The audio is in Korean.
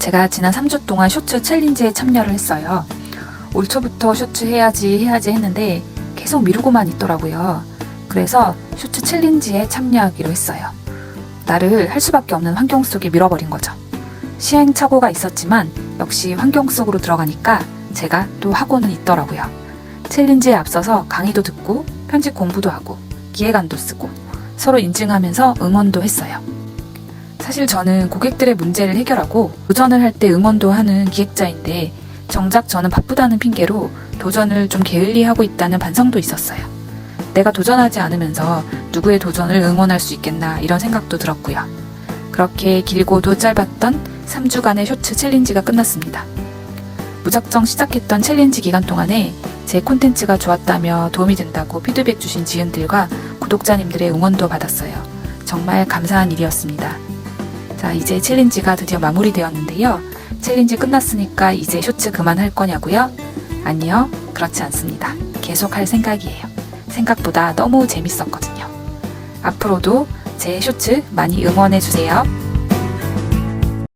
제가 지난 3주 동안 쇼츠 챌린지에 참여를 했어요. 올 초부터 쇼츠 해야지 해야지 했는데 계속 미루고만 있더라고요. 그래서 쇼츠 챌린지에 참여하기로 했어요. 나를 할 수밖에 없는 환경 속에 밀어버린 거죠. 시행착오가 있었지만 역시 환경 속으로 들어가니까 제가 또 하고는 있더라고요. 챌린지에 앞서서 강의도 듣고 편집 공부도 하고 기획안도 쓰고 서로 인증하면서 응원도 했어요. 사실 저는 고객들의 문제를 해결하고 도전을 할 때 응원도 하는 기획자인데 정작 저는 바쁘다는 핑계로 도전을 좀 게을리 하고 있다는 반성도 있었어요. 내가 도전하지 않으면서 누구의 도전을 응원할 수 있겠나 이런 생각도 들었고요. 그렇게 길고도 짧았던 3주간의 쇼츠 챌린지가 끝났습니다. 무작정 시작했던 챌린지 기간 동안에 제 콘텐츠가 좋았다며 도움이 된다고 피드백 주신 지은들과 구독자님들의 응원도 받았어요. 정말 감사한 일이었습니다. 자, 이제 챌린지가 드디어 마무리되었는데요. 챌린지 끝났으니까 이제 쇼츠 그만할 거냐고요? 아니요, 그렇지 않습니다. 계속 할 생각이에요. 생각보다 너무 재밌었거든요. 앞으로도 제 쇼츠 많이 응원해주세요.